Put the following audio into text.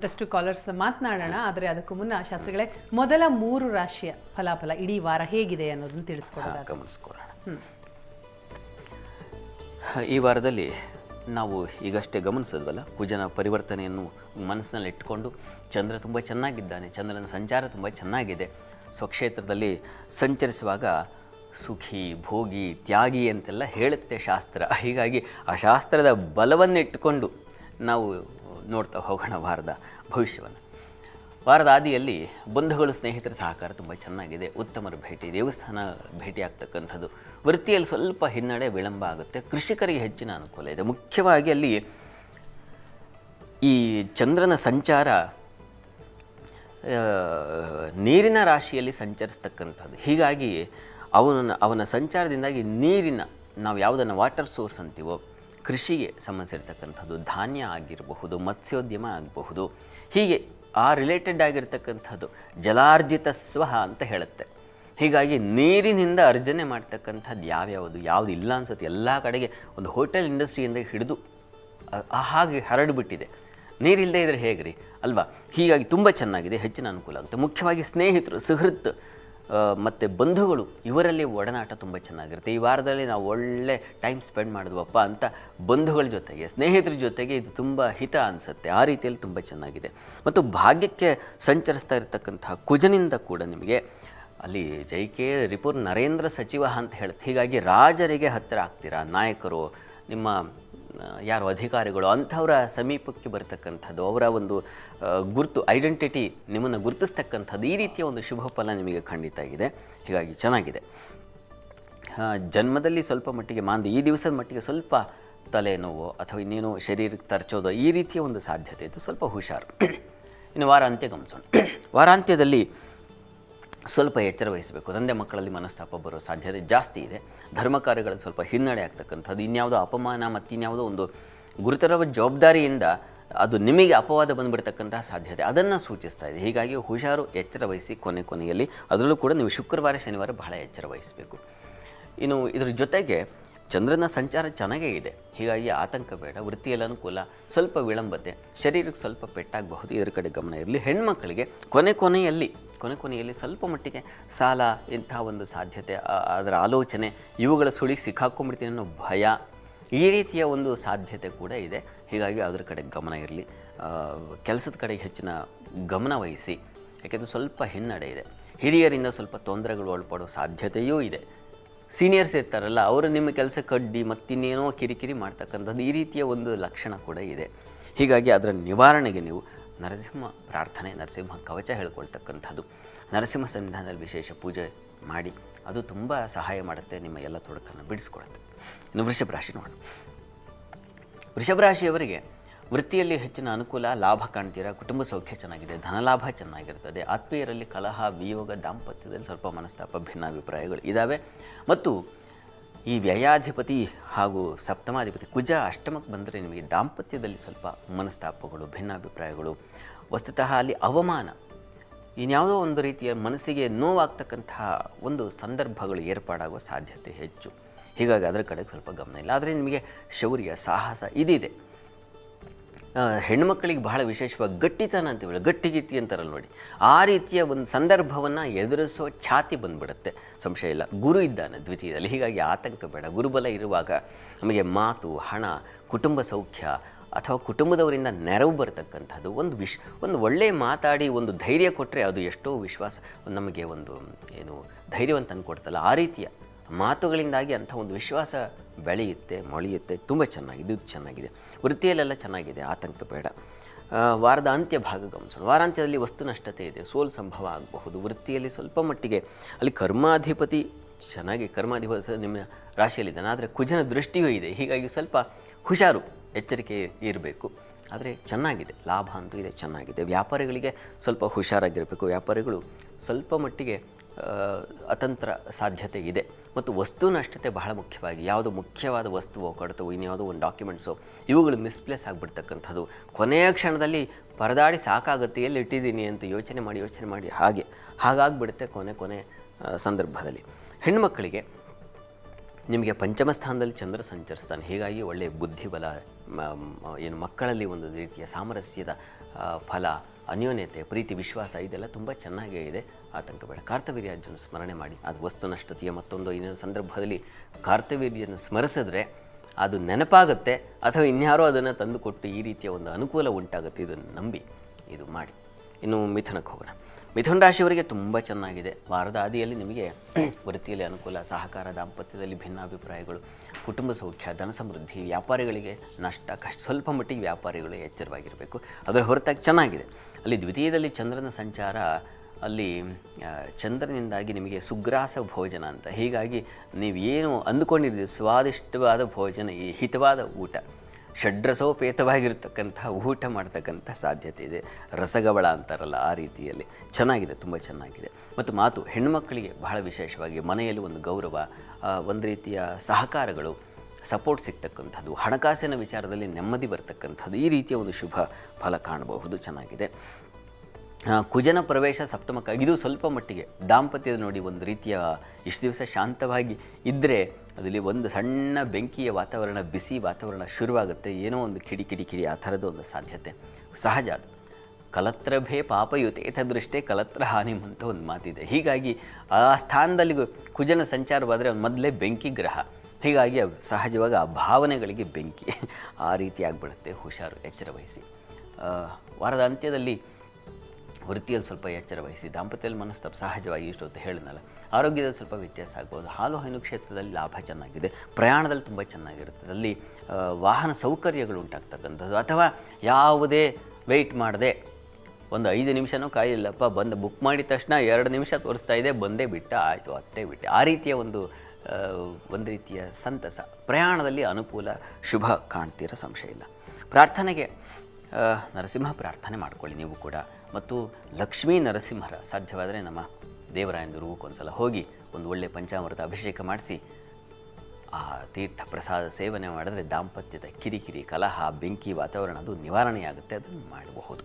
ಒಂದಷ್ಟು ಕಾಲರ್ಸ್ ಮಾತನಾಡೋಣ, ಆದರೆ ಅದಕ್ಕೂ ಮುನ್ನ ಶಾಸ್ತ್ರಿಗಳೇ ಮೊದಲ ಮೂರು ರಾಶಿಯ ಫಲಾಫಲ ಇಡೀ ವಾರ ಹೇಗಿದೆ ಅನ್ನೋದನ್ನು ತಿಳಿಸ್ಕೊಡೋಣ ಈ ವಾರದಲ್ಲಿ ನಾವು ಈಗಷ್ಟೇ ಗಮನಿಸಿದ್ವಲ್ಲ, ಕುಜನ ಪರಿವರ್ತನೆಯನ್ನು ಮನಸ್ಸಿನಲ್ಲಿ ಇಟ್ಟುಕೊಂಡು ಚಂದ್ರ ತುಂಬ ಚೆನ್ನಾಗಿದ್ದಾನೆ, ಚಂದ್ರನ ಸಂಚಾರ ತುಂಬ ಚೆನ್ನಾಗಿದೆ. ಸ್ವಕ್ಷೇತ್ರದಲ್ಲಿ ಸಂಚರಿಸುವಾಗ ಸುಖಿ, ಭೋಗಿ, ತ್ಯಾಗಿ ಅಂತೆಲ್ಲ ಹೇಳುತ್ತೆ ಶಾಸ್ತ್ರ. ಹೀಗಾಗಿ ಆ ಶಾಸ್ತ್ರದ ಬಲವನ್ನಿಟ್ಟುಕೊಂಡು ನಾವು ನೋಡ್ತಾ ಹೋಗೋಣ ವಾರದ ಭವಿಷ್ಯವನ್ನು. ವಾರದ ಆದಿಯಲ್ಲಿ ಬಂಧುಗಳು, ಸ್ನೇಹಿತರ ಸಹಕಾರ ತುಂಬ ಚೆನ್ನಾಗಿದೆ, ಉತ್ತಮರ ಭೇಟಿ, ದೇವಸ್ಥಾನ ಭೇಟಿ ಆಗ್ತಕ್ಕಂಥದ್ದು ವೃತ್ತಿಯಲ್ಲಿ ಸ್ವಲ್ಪ ಹಿನ್ನಡೆ ವಿಳಂಬ ಆಗುತ್ತೆ, ಕೃಷಿಕರಿಗೆ ಹೆಚ್ಚಿನ ಅನುಕೂಲ ಇದೆ. ಮುಖ್ಯವಾಗಿ ಅಲ್ಲಿ ಈ ಚಂದ್ರನ ಸಂಚಾರ ನೀರಿನ ರಾಶಿಯಲ್ಲಿ ಸಂಚರಿಸ್ತಕ್ಕಂಥದ್ದು. ಹೀಗಾಗಿ ಅವನ ಅವನ ಸಂಚಾರದಿಂದಾಗಿ ನೀರಿನ, ನಾವು ಯಾವುದನ್ನು ವಾಟರ್ ಸೋರ್ಸ್ ಅಂತೀವೋ ಕೃಷಿಗೆ ಸಂಬಂಧಿಸಿರ್ತಕ್ಕಂಥದ್ದು ಧಾನ್ಯ ಆಗಿರಬಹುದು, ಮತ್ಸ್ಯೋದ್ಯಮ ಆಗಬಹುದು, ಹೀಗೆ ಆ ರಿಲೇಟೆಡ್ ಆಗಿರ್ತಕ್ಕಂಥದ್ದು ಜಲಾರ್ಜಿತ ಸ್ವಹ ಅಂತ ಹೇಳುತ್ತೆ. ಹೀಗಾಗಿ ನೀರಿನಿಂದ ಅರ್ಜನೆ ಮಾಡ್ತಕ್ಕಂಥದ್ದು ಯಾವ್ಯಾವುದು? ಯಾವುದು ಇಲ್ಲ ಅನ್ಸುತ್ತೆ. ಎಲ್ಲ ಕಡೆಗೆ ಒಂದು ಹೋಟೆಲ್ ಇಂಡಸ್ಟ್ರಿಯಿಂದ ಹಿಡಿದು ಹಾಗೆ ಹರಡಿಬಿಟ್ಟಿದೆ ನೀರಿಲ್ಲದೆ ಇದ್ರೆ ಹೇಗ್ರಿ? ಅಲ್ವಾ? ಹೀಗಾಗಿ ತುಂಬ ಚೆನ್ನಾಗಿದೆ, ಹೆಚ್ಚಿನ ಅನುಕೂಲ ಆಗುತ್ತೆ ಮುಖ್ಯವಾಗಿ ಸ್ನೇಹಿತರು ಸುಹೃತ್ ಮತ್ತು ಬಂಧುಗಳು, ಇವರಲ್ಲಿ ಒಡನಾಟ ತುಂಬ ಚೆನ್ನಾಗಿರುತ್ತೆ. ಈ ವಾರದಲ್ಲಿ ನಾವು ಒಳ್ಳೆ ಟೈಮ್ ಸ್ಪೆಂಡ್ ಮಾಡಿದ್ವಪ್ಪ ಅಂತ ಬಂಧುಗಳ ಜೊತೆಗೆ, ಸ್ನೇಹಿತರ ಜೊತೆಗೆ ಇದು ತುಂಬ ಹಿತ ಅನಿಸುತ್ತೆ. ಆ ರೀತಿಯಲ್ಲಿ ತುಂಬ ಚೆನ್ನಾಗಿದೆ. ಮತ್ತು ಭಾಗ್ಯಕ್ಕೆ ಸಂಚರಿಸ್ತಾ ಇರತಕ್ಕಂತಹ ಕುಜನಿಂದ ಕೂಡ ನಿಮಗೆ ಅಲ್ಲಿ ಜೈ ಕೆ ರಿಪುರ್ ನರೇಂದ್ರ ಸಚಿವ ಅಂತ ಹೇಳುತ್ತೆ ಹೀಗಾಗಿ ರಾಜರಿಗೆ ಹತ್ತಿರ ಆಗ್ತೀರಾ? ನಾಯಕರು, ನಿಮ್ಮ ಯಾರು ಅಧಿಕಾರಿಗಳು ಅಂಥವರ ಸಮೀಪಕ್ಕೆ ಬರ್ತಕ್ಕಂಥದ್ದು, ಅವರ ಒಂದು ಗುರುತು ಐಡೆಂಟಿಟಿ ನಿಮ್ಮನ್ನು ಗುರುತಿಸ್ತಕ್ಕಂಥದ್ದು ಈ ರೀತಿಯ ಒಂದು ಶುಭ ಫಲ ನಿಮಗೆ ಖಂಡಿತ ಇದೆ ಹೀಗಾಗಿ ಚೆನ್ನಾಗಿದೆ. ಜನ್ಮದಲ್ಲಿ ಸ್ವಲ್ಪ ಮಟ್ಟಿಗೆ ಮಾಂದಿ, ಈ ದಿವಸದ ಮಟ್ಟಿಗೆ ಸ್ವಲ್ಪ ತಲೆನೋವು ಅಥವಾ ಇನ್ನೇನು ಶರೀರಕ್ಕೆ ತರ್ಚೋದು ಈ ರೀತಿಯ ಒಂದು ಸಾಧ್ಯತೆ ಇದು ಸ್ವಲ್ಪ ಹುಷಾರು. ಇನ್ನು ವಾರಾಂತ್ಯ ಗಮನಿಸೋಣ. ವಾರಾಂತ್ಯದಲ್ಲಿ ಸ್ವಲ್ಪ ಎಚ್ಚರ ವಹಿಸಬೇಕು. ತಂದೆ ಮಕ್ಕಳಲ್ಲಿ ಮನಸ್ತಾಪ ಬರೋ ಸಾಧ್ಯತೆ ಜಾಸ್ತಿ ಇದೆ. ಧರ್ಮ ಕಾರ್ಯಗಳಲ್ಲಿ ಸ್ವಲ್ಪ ಹಿನ್ನಡೆ ಆಗ್ತಕ್ಕಂಥದ್ದು, ಇನ್ಯಾವುದೋ ಅಪಮಾನ ಮತ್ತು ಇನ್ಯಾವುದೋ ಒಂದು ಗುರುತರವ ಜವಾಬ್ದಾರಿಯಿಂದ ಅದು ನಿಮಗೆ ಅಪವಾದ ಬಂದುಬಿಡ್ತಕ್ಕಂತಹ ಸಾಧ್ಯತೆ. ಅದನ್ನು ಸೂಚಿಸ್ತಾ ಇದೆ. ಹೀಗಾಗಿ ಹುಷಾರು, ಎಚ್ಚರ ವಹಿಸಿ ಕೊನೆ ಕೊನೆಯಲ್ಲಿ ಅದರಲ್ಲೂ ಕೂಡ ನೀವು ಶುಕ್ರವಾರ, ಶನಿವಾರ ಬಹಳ ಎಚ್ಚರ ವಹಿಸಬೇಕು. ಇನ್ನು ಇದರ ಜೊತೆಗೆ ಚಂದ್ರನ ಸಂಚಾರ ಚೆನ್ನಾಗೇ ಇದೆ. ಹೀಗಾಗಿ ಆತಂಕ ಬೇಡ. ವೃತ್ತಿಯಲ್ಲಿ ಅನುಕೂಲ. ಸ್ವಲ್ಪ ವಿಳಂಬತೆ. ಶರೀರಕ್ಕೆ ಸ್ವಲ್ಪ ಪೆಟ್ಟಾಗಬಹುದು. ಇದರ ಕಡೆ ಗಮನ ಇರಲಿ. ಹೆಣ್ಮಕ್ಕಳಿಗೆ ಕೊನೆ ಕೊನೆಯಲ್ಲಿ ಕೊನೆ ಕೊನೆಯಲ್ಲಿ ಸ್ವಲ್ಪ ಮಟ್ಟಿಗೆ ಸಾಲ ಇಂಥ ಒಂದು ಸಾಧ್ಯತೆ ಅದರ ಆಲೋಚನೆ, ಇವುಗಳ ಸುಳಿಗೆ ಸಿಕ್ಕಾಕೊಂಡ್ಬಿಡ್ತೀನಿ ಅನ್ನೋ ಭಯ ಈ ರೀತಿಯ ಒಂದು ಸಾಧ್ಯತೆ ಕೂಡ ಇದೆ. ಹೀಗಾಗಿ ಅದರ ಕಡೆ ಗಮನ ಇರಲಿ. ಕೆಲಸದ ಕಡೆಗೆ ಹೆಚ್ಚಿನ ಗಮನ ವಹಿಸಿ. ಯಾಕೆಂದರೆ ಸ್ವಲ್ಪ ಹಿನ್ನಡೆ ಇದೆ. ಹಿರಿಯರಿಂದ ಸ್ವಲ್ಪ ತೊಂದರೆಗಳು ಒಳಪಡೋ ಸಾಧ್ಯತೆಯೂ ಇದೆ. ಸೀನಿಯರ್ಸ್ ಇರ್ತಾರಲ್ಲ, ಅವರು ನಿಮ್ಮ ಕೆಲಸ ಕಡ್ಡಿ ಮತ್ತಿನ್ನೇನೋ ಕಿರಿಕಿರಿ ಮಾಡ್ತಕ್ಕಂಥದ್ದು ಈ ರೀತಿಯ ಒಂದು ಲಕ್ಷಣ ಕೂಡ ಇದೆ. ಹೀಗಾಗಿ ಅದರ ನಿವಾರಣೆಗೆ ನೀವು ನರಸಿಂಹ ಪ್ರಾರ್ಥನೆ, ನರಸಿಂಹ ಕವಚ ಹೇಳ್ಕೊಳ್ತಕ್ಕಂಥದ್ದು. ನರಸಿಂಹ ಸಂವಿಧಾನದಲ್ಲಿ ವಿಶೇಷ ಪೂಜೆ ಮಾಡಿ, ಅದು ತುಂಬ ಸಹಾಯ ಮಾಡುತ್ತೆ, ನಿಮ್ಮ ಎಲ್ಲ ತೊಡಕನ್ನು ಬಿಡಿಸ್ಕೊಳುತ್ತೆ. ಇನ್ನು ವೃಷಭ ರಾಶಿ ನೋಡೋಣ. ವೃಷಭ ರಾಶಿಯವರಿಗೆ ವೃತ್ತಿಯಲ್ಲಿ ಹೆಚ್ಚಿನ ಅನುಕೂಲ, ಲಾಭ ಕಾಣ್ತೀರಾ, ಕುಟುಂಬ ಸೌಖ್ಯ ಚೆನ್ನಾಗಿದೆ, ಧನಲಾಭ ಚೆನ್ನಾಗಿರ್ತದೆ, ಆತ್ಮೀಯರಲ್ಲಿ ಕಲಹ, ವಿಯೋಗ, ದಾಂಪತ್ಯದಲ್ಲಿ ಸ್ವಲ್ಪ ಮನಸ್ತಾಪ, ಭಿನ್ನಾಭಿಪ್ರಾಯಗಳು ಇದ್ದಾವೆ ಮತ್ತು ಈ ವ್ಯಯಾಧಿಪತಿ ಹಾಗೂ ಸಪ್ತಮಾಧಿಪತಿ ಕುಜ ಅಷ್ಟಮಕ್ಕೆ ಬಂದರೆ ನಿಮಗೆ ದಾಂಪತ್ಯದಲ್ಲಿ ಸ್ವಲ್ಪ ಮನಸ್ತಾಪಗಳು, ಭಿನ್ನಾಭಿಪ್ರಾಯಗಳು. ವಸ್ತುತಃ ಅಲ್ಲಿ ಅವಮಾನ, ಇನ್ಯಾವುದೋ ಒಂದು ರೀತಿಯ ಮನಸ್ಸಿಗೆ ನೋವಾಗ್ತಕ್ಕಂತಹ ಒಂದು ಸಂದರ್ಭಗಳು ಏರ್ಪಾಡಾಗುವ ಸಾಧ್ಯತೆ ಹೆಚ್ಚು. ಹೀಗಾಗಿ ಅದರ ಕಡೆಗೆ ಸ್ವಲ್ಪ ಗಮನ ಇಲ್ಲ. ಆದರೆ ನಿಮಗೆ ಶೌರ್ಯ, ಸಾಹಸ ಇದಿದೆ. ಹೆಣ್ಮಕ್ಳಿಗೆ ಬಹಳ ವಿಶೇಷವಾಗಿ ಗಟ್ಟಿತನ ಅಂತ ಹೇಳಿ ಗಟ್ಟಿಗಿತ್ತಿ ಅಂತಾರಲ್ಲ ನೋಡಿ. ಆ ರೀತಿಯ ಒಂದು ಸಂದರ್ಭವನ್ನು ಎದುರಿಸೋ ಛಾತಿ ಬಂದ್ಬಿಡುತ್ತೆ. ಸಂಶಯ ಇಲ್ಲ. ಗುರು ಇದ್ದಾನೆ ದ್ವಿತೀಯದಲ್ಲಿ. ಹೀಗಾಗಿ ಆತಂಕ ಬೇಡ. ಗುರುಬಲ ಇರುವಾಗ ನಮಗೆ ಮಾತು, ಹಣ, ಕುಟುಂಬ ಸೌಖ್ಯ ಅಥವಾ ಕುಟುಂಬದವರಿಂದ ನೆರವು ಬರತಕ್ಕಂಥದ್ದು ಒಂದು ವಿಶ್, ಒಂದು ಒಳ್ಳೆಯ ಮಾತಾಡಿ, ಒಂದು ಧೈರ್ಯ ಕೊಟ್ಟರೆ ಅದು ಎಷ್ಟೋ ವಿಶ್ವಾಸ, ನಮಗೆ ಒಂದು, ಏನು ಧೈರ್ಯವನ್ನು ತಂದು ಕೊಡ್ತಲ್ಲ. ಆ ರೀತಿಯ ಮಾತುಗಳಿಂದಾಗಿ ಅಂಥ ಒಂದು ವಿಶ್ವಾಸ ಬೆಳೆಯುತ್ತೆ, ಮೊಳೆಯುತ್ತೆ. ತುಂಬ ಚೆನ್ನಾಗಿದೆ ಇದು ಚೆನ್ನಾಗಿದೆ. ವೃತ್ತಿಯಲ್ಲೆಲ್ಲ ಚೆನ್ನಾಗಿದೆ, ಆತಂಕ ಬೇಡ. ವಾರದ ಅಂತ್ಯ ಭಾಗ ಗಮನಿಸೋಣ. ವಾರಾಂತ್ಯದಲ್ಲಿ ವಸ್ತು ನಷ್ಟತೆ ಇದೆ, ಸೋಲು ಸಂಭವ ಆಗಬಹುದು. ವೃತ್ತಿಯಲ್ಲಿ ಸ್ವಲ್ಪ ಮಟ್ಟಿಗೆ ಅಲ್ಲಿ ಕರ್ಮಾಧಿಪತಿ ಚೆನ್ನಾಗಿ, ಕರ್ಮಾಧಿಪತಿ ನಿಮ್ಮ ರಾಶಿಯಲ್ಲಿದ್ದಾನೆ. ಆದರೆ ಕುಜನ ದೃಷ್ಟಿಯೂ ಇದೆ. ಹೀಗಾಗಿ ಸ್ವಲ್ಪ ಹುಷಾರು, ಎಚ್ಚರಿಕೆ ಇರಬೇಕು. ಆದರೆ ಚೆನ್ನಾಗಿದೆ, ಲಾಭ ಅಂತೂ ಇದೆ, ಚೆನ್ನಾಗಿದೆ. ವ್ಯಾಪಾರಿಗಳಿಗೆ ಸ್ವಲ್ಪ ಹುಷಾರಾಗಿರಬೇಕು. ವ್ಯಾಪಾರಿಗಳು ಸ್ವಲ್ಪ ಮಟ್ಟಿಗೆ ಅತಂತ್ರ ಸಾಧ್ಯತೆ ಇದೆ. ಮತ್ತು ವಸ್ತುನಷ್ಟತೆ ಬಹಳ ಮುಖ್ಯವಾಗಿ, ಯಾವುದು ಮುಖ್ಯವಾದ ವಸ್ತುವೋ ಕಡತವೋ ಇನ್ಯಾವುದೋ ಒಂದು ಡಾಕ್ಯುಮೆಂಟ್ಸೋ, ಇವುಗಳು ಮಿಸ್ಪ್ಲೇಸ್ ಆಗಿಬಿಡ್ತಕ್ಕಂಥದ್ದು. ಕೊನೆಯ ಕ್ಷಣದಲ್ಲಿ ಪರದಾಡಿ ಸಾಕಾಗುತ್ತೆ ಎಲ್ಲಿ ಇಟ್ಟಿದ್ದೀನಿ ಅಂತ ಯೋಚನೆ ಮಾಡಿ ಯೋಚನೆ ಮಾಡಿ, ಹಾಗೆ, ಹಾಗಾಗ್ಬಿಡುತ್ತೆ ಕೊನೆ ಕೊನೆ ಸಂದರ್ಭದಲ್ಲಿ. ಹೆಣ್ಮಕ್ಕಳಿಗೆ ನಿಮಗೆ ಪಂಚಮ ಸ್ಥಾನದಲ್ಲಿ ಚಂದ್ರ ಸಂಚರಿಸ್ತಾನೆ. ಹೀಗಾಗಿ ಒಳ್ಳೆಯ ಬುದ್ಧಿಬಲ ಏನು ಮಕ್ಕಳಲ್ಲಿ ಒಂದು ರೀತಿಯ ಸಾಮರಸ್ಯದ ಫಲ ಅನ್ಯೋನ್ಯತೆ, ಪ್ರೀತಿ, ವಿಶ್ವಾಸ ಇದೆಲ್ಲ ತುಂಬ ಚೆನ್ನಾಗೇ ಇದೆ. ಆತಂಕ ಬೇಡ ಕಾರ್ತವೀರ್ಯಾಜನ ಸ್ಮರಣೆ ಮಾಡಿ. ಅದು ವಸ್ತುನಷ್ಟತೆಯ ಮತ್ತೊಂದು ಇನ್ನೊಂದು ಸಂದರ್ಭದಲ್ಲಿ ಕಾರ್ತವೀರ್ಯನ ಸ್ಮರಿಸಿದ್ರೆ ಅದು ನೆನಪಾಗುತ್ತೆ ಅಥವಾ ಇನ್ಯಾರೋ ಅದನ್ನು ತಂದುಕೊಟ್ಟು ಈ ರೀತಿಯ ಒಂದು ಅನುಕೂಲ ಉಂಟಾಗುತ್ತೆ ಇದನ್ನು ನಂಬಿ ಇದು ಮಾಡಿ. ಇನ್ನು ಮಿಥುನಕ್ಕೆ ಹೋಗೋಣ. ಮಿಥುನ ರಾಶಿಯವರಿಗೆ ತುಂಬ ಚೆನ್ನಾಗಿದೆ. ವಾರದ ಆದಿಯಲ್ಲಿ ನಿಮಗೆ ವೃತ್ತಿಯಲ್ಲಿ ಅನುಕೂಲ, ಸಹಕಾರ, ದಾಂಪತ್ಯದಲ್ಲಿ ಭಿನ್ನಾಭಿಪ್ರಾಯಗಳು, ಕುಟುಂಬ ಸೌಖ್ಯ, ಧನ ಸಮೃದ್ಧಿ, ವ್ಯಾಪಾರಿಗಳಿಗೆ ನಷ್ಟ, ಕಷ್ಟ, ಸ್ವಲ್ಪ ಮಟ್ಟಿಗೆ ವ್ಯಾಪಾರಿಗಳು ಎಚ್ಚರವಾಗಿರಬೇಕು. ಅದರ ಹೊರತಾಗಿ ಚೆನ್ನಾಗಿದೆ. ಅಲ್ಲಿ ದ್ವಿತೀಯದಲ್ಲಿ ಚಂದ್ರನ ಸಂಚಾರ, ಅಲ್ಲಿ ಚಂದ್ರನಿಂದಾಗಿ ನಿಮಗೆ ಸುಗ್ರಾಸ ಭೋಜನ ಅಂತ. ಹೀಗಾಗಿ ನೀವು ಏನು ಅಂದುಕೊಂಡಿದ್ದೀವಿ ಸ್ವಾದಿಷ್ಟವಾದ ಭೋಜನ, ಈ ಹಿತವಾದ ಊಟ ಷಡ್ರಸೋಪೇತವಾಗಿರ್ತಕ್ಕಂಥ ಊಟ ಮಾಡ್ತಕ್ಕಂಥ ಸಾಧ್ಯತೆ ಇದೆ. ರಸಗವಳ ಅಂತಾರಲ್ಲ, ಆ ರೀತಿಯಲ್ಲಿ. ಚೆನ್ನಾಗಿದೆ, ತುಂಬ ಚೆನ್ನಾಗಿದೆ. ಮತ್ತು ಮಾತು ಹೆಣ್ಣುಮಕ್ಕಳಿಗೆ ಬಹಳ ವಿಶೇಷವಾಗಿ ಮನೆಯಲ್ಲಿ ಒಂದು ಗೌರವ ಒಂದು ರೀತಿಯ ಸಹಕಾರಗಳು ಸಪೋರ್ಟ್ ಸಿಗ್ತಕ್ಕಂಥದ್ದು, ಹಣಕಾಸಿನ ವಿಚಾರದಲ್ಲಿ ನೆಮ್ಮದಿ ಬರ್ತಕ್ಕಂಥದ್ದು, ಈ ರೀತಿಯ ಒಂದು ಶುಭ ಫಲ ಕಾಣಬಹುದು, ಚೆನ್ನಾಗಿದೆ. ಕುಜನ ಪ್ರವೇಶ ಸಪ್ತಮಕ್ಕಾಗಿ ಇದು ಸ್ವಲ್ಪ ಮಟ್ಟಿಗೆ ದಾಂಪತ್ಯದ ನೋಡಿ ಒಂದು ರೀತಿಯ ಇಷ್ಟು ದಿವಸ ಶಾಂತವಾಗಿ ಇದ್ದರೆ ಅದರಲ್ಲಿ ಒಂದು ಸಣ್ಣ ಬೆಂಕಿಯ ವಾತಾವರಣ, ಬಿಸಿ ವಾತಾವರಣ ಶುರುವಾಗುತ್ತೆ, ಏನೋ ಒಂದು ಕಿಡಿ ಕಿಡಿ ಕಿಡಿ ಆ ಥರದ ಒಂದು ಸಾಧ್ಯತೆ. ಸಹಜ ಅದು. ಕಲತ್ರಭೇ ಪಾಪಯುತೇತ ದೃಷ್ಟೇ ಕಲತ್ರ ಹಾನಿ ಅಂತ ಒಂದು ಮಾತಿದೆ. ಹೀಗಾಗಿ ಆ ಸ್ಥಾನದಲ್ಲಿ ಕುಜನ ಸಂಚಾರವಾದರೆ ಮೊದಲೇ ಬೆಂಕಿ ಗ್ರಹ. ಹೀಗಾಗಿ ಸಹಜವಾಗಿ ಆ ಭಾವನೆಗಳಿಗೆ ಬೆಂಕಿ ಆ ರೀತಿ ಆಗಿಬಿಡುತ್ತೆ ಹುಷಾರು ಎಚ್ಚರ ವಹಿಸಿ. ವಾರದ ಅಂತ್ಯದಲ್ಲಿ ವೃತ್ತಿಯಲ್ಲಿ ಸ್ವಲ್ಪ ಎಚ್ಚರ ವಹಿಸಿ. ದಾಂಪತ್ಯದಲ್ಲಿ ಮನಸ್ತಾಪ ಸಹಜವಾಗಿ ಇಷ್ಟು ಅಂತ ಹೇಳಿದ್ನಲ್ಲ. ಆರೋಗ್ಯದಲ್ಲಿ ಸ್ವಲ್ಪ ವ್ಯತ್ಯಾಸ ಆಗ್ಬೋದು. ಹಾಲು ಹೈನು ಕ್ಷೇತ್ರದಲ್ಲಿ ಲಾಭ ಚೆನ್ನಾಗಿದೆ. ಪ್ರಯಾಣದಲ್ಲಿ ತುಂಬ ಚೆನ್ನಾಗಿರುತ್ತೆ. ಅಲ್ಲಿ ವಾಹನ ಸೌಕರ್ಯಗಳು ಉಂಟಾಗ್ತಕ್ಕಂಥದ್ದು. ಅಥವಾ ಯಾವುದೇ ವೆಯ್ಟ್ ಮಾಡದೆ ಒಂದು ಐದು ನಿಮಿಷನೂ ಕಾಯಿಲ್ಲಪ್ಪ, ಬಂದು ಬುಕ್ ಮಾಡಿದ ತಕ್ಷಣ ಎರಡು ನಿಮಿಷ ತೋರಿಸ್ತಾ ಇದೆ, ಬಂದೇ ಬಿಟ್ಟ, ಆಯಿತು, ಅತ್ತೇ ಬಿಟ್ಟೆ. ಆ ರೀತಿಯ ಒಂದು ಒಂದು ರೀತಿಯ ಸಂತಸ. ಪ್ರಯಾಣದಲ್ಲಿ ಅನುಕೂಲ, ಶುಭ ಕಾಣ್ತಿರೋ ಸಂಶಯ ಇಲ್ಲ. ಪ್ರಾರ್ಥನೆಗೆ ನರಸಿಂಹ ಪ್ರಾರ್ಥನೆ ಮಾಡ್ಕೊಳ್ಳಿ ನೀವು ಕೂಡ. ಮತ್ತು ಲಕ್ಷ್ಮೀ ನರಸಿಂಹರ ಸಾಧ್ಯವಾದರೆ ನಮ್ಮ ದೇವರಾಯನ ದುರ್ಗಕ್ಕೊಂದ್ಸಲ ಹೋಗಿ ಒಂದು ಒಳ್ಳೆ ಪಂಚಾಮೃತ ಅಭಿಷೇಕ ಮಾಡಿಸಿ, ಆ ತೀರ್ಥ ಪ್ರಸಾದ ಸೇವನೆ ಮಾಡಿದ್ರೆ ದಾಂಪತ್ಯದ ಕಿರಿಕಿರಿ, ಕಲಹ, ಬೆಂಕಿ ವಾತಾವರಣ ಅದು ನಿವಾರಣೆಯಾಗುತ್ತೆ, ಅದನ್ನು ಮಾಡಬಹುದು.